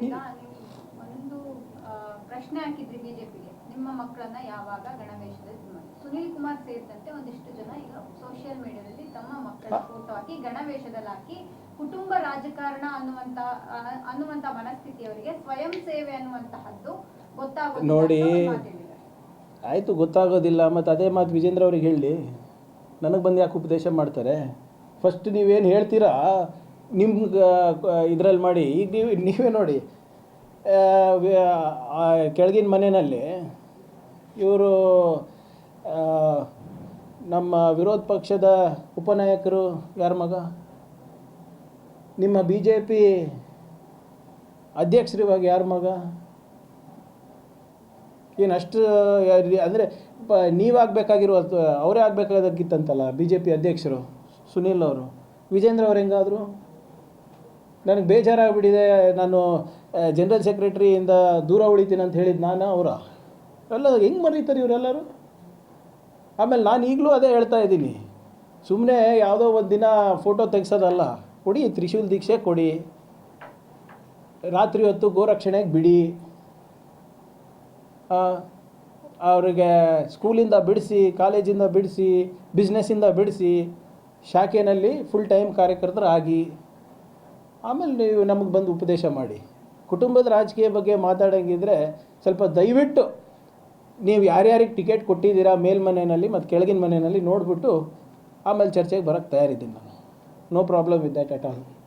ನೀವು ಒಂದು ಪ್ರಶ್ನೆ ಹಾಕಿದ್ರಿ ಬಿಜೆಪಿಗೆ. ನಿಮ್ಮ ಮಕ್ಕಳನ್ನ ಯಾವಾಗ ಗಣವೇಶದಲ್ಲಿ ಸುನೀಲ್ ಕುಮಾರ್ ಸೇರಿದಂತೆ ಒಂದಿಷ್ಟು ಜನ ಈಗ ಸೋಷಿಯಲ್ ಮೀಡಿಯಾದಲ್ಲಿ ತಮ್ಮ ಮಕ್ಕಳ ಫೋಟೋ ಹಾಕಿ ಗಣವೇಶದಲ್ಲಿ ಹಾಕಿ ಕುಟುಂಬ ರಾಜಕಾರಣ ಅನ್ನುವಂತ ಅನ್ನುವಂತ ಮನಸ್ಥಿತಿ ಅವರಿಗೆ ಸ್ವಯಂ ಸೇವೆ ಅನ್ನುವಂತಹದ್ದು ಗೊತ್ತಾಗೋದಿಲ್ಲ ನೋಡಿ. ಆಯಿತು ಗೊತ್ತಾಗೋದಿಲ್ಲ ಮತ್ತೆ ಅದೇ ಮಾತು ವಿಜೇಂದ್ರ ಅವ್ರಿಗೆ ಹೇಳಿ. ನನಗೆ ಬಂದು ಯಾಕೆ ಉಪದೇಶ ಮಾಡ್ತಾರೆ? ಫಸ್ಟ್ ನೀವೇನು ಹೇಳ್ತೀರಾ? ನಿಮ್ಗೆ ಇದರಲ್ಲಿ ಮಾಡಿ, ಈಗ ನೀವು, ನೀವೇ ನೋಡಿ ಕೆಳಗಿನ ಮನೆಯಲ್ಲಿ ಇವರು ನಮ್ಮ ವಿರೋಧ ಪಕ್ಷದ ಉಪನಾಯಕರು ಯಾರ ಮಗ? ನಿಮ್ಮ ಬಿ ಜೆ ಪಿ ಅಧ್ಯಕ್ಷರು ಇವಾಗ ಯಾರ ಮಗ? ಏನು ಅಷ್ಟು ಅಂದರೆ ನೀವಾಗಬೇಕಾಗಿರುವ ಅವರೇ ಆಗಬೇಕಾಗಿತ್ತಂತಲ್ಲ ಬಿ ಜೆ ಪಿ ಅಧ್ಯಕ್ಷರು, ಸುನೀಲ್ ಅವರು. ವಿಜೇಂದ್ರ ಅವ್ರು ಹೆಂಗಾದರು? ನನಗೆ ಬೇಜಾರಾಗ್ಬಿಟ್ಟಿದೆ. ನಾನು ಜನರಲ್ ಸೆಕ್ರೆಟ್ರಿಯಿಂದ ದೂರ ಉಳಿತೀನಿ ಅಂತ ಹೇಳಿದ್ದು ನಾನು, ಅವರ, ಎಲ್ಲ ಹೆಂಗೆ ಮರೀತಾರೆ ಇವರೆಲ್ಲರೂ? ಆಮೇಲೆ ನಾನು ಈಗಲೂ ಅದೇ ಹೇಳ್ತಾ ಇದ್ದೀನಿ. ಸುಮ್ಮನೆ ಯಾವುದೋ ಒಂದು ದಿನ ಫೋಟೋ ತೆಗ್ಸೋದಲ್ಲ, ಕೊಡಿ, ತ್ರಿಶೂಲ್ ದೀಕ್ಷೆ ಕೊಡಿ. ರಾತ್ರಿ ಹೊತ್ತು ಗೋರಕ್ಷಣೆಗೆ ಬಿಡಿ. ಅವರಿಗೆ ಸ್ಕೂಲಿಂದ ಬಿಡಿಸಿ, ಕಾಲೇಜಿಂದ ಬಿಡಿಸಿ ಬಿಸ್ನೆಸ್ಸಿಂದ ಬಿಡಿಸಿ ಶಾಖೆಯಲ್ಲಿ ಫುಲ್ ಟೈಮ್ ಕಾರ್ಯಕರ್ತರಾಗಿ. ಆಮೇಲೆ ನೀವು ನಮಗೆ ಬಂದು ಉಪದೇಶ ಮಾಡಿ. ಕುಟುಂಬದ ರಾಜಕೀಯ ಬಗ್ಗೆ ಮಾತಾಡೋಂಗಿದ್ರೆ ಸ್ವಲ್ಪ ದಯವಿಟ್ಟು ನೀವು ಯಾರ್ಯಾರಿಗೆ ಟಿಕೆಟ್ ಕೊಟ್ಟಿದ್ದೀರಾ ಮೇಲ್ಮನೆಯಲ್ಲಿ ಮತ್ತು ಕೆಳಗಿನ ಮನೆಯಲ್ಲಿ ನೋಡಿಬಿಟ್ಟು ಆಮೇಲೆ ಚರ್ಚೆಗೆ ಬರೋಕ್ಕೆ ತಯಾರಿದ್ದೀನಿ ನಾನು. No problem with that at all.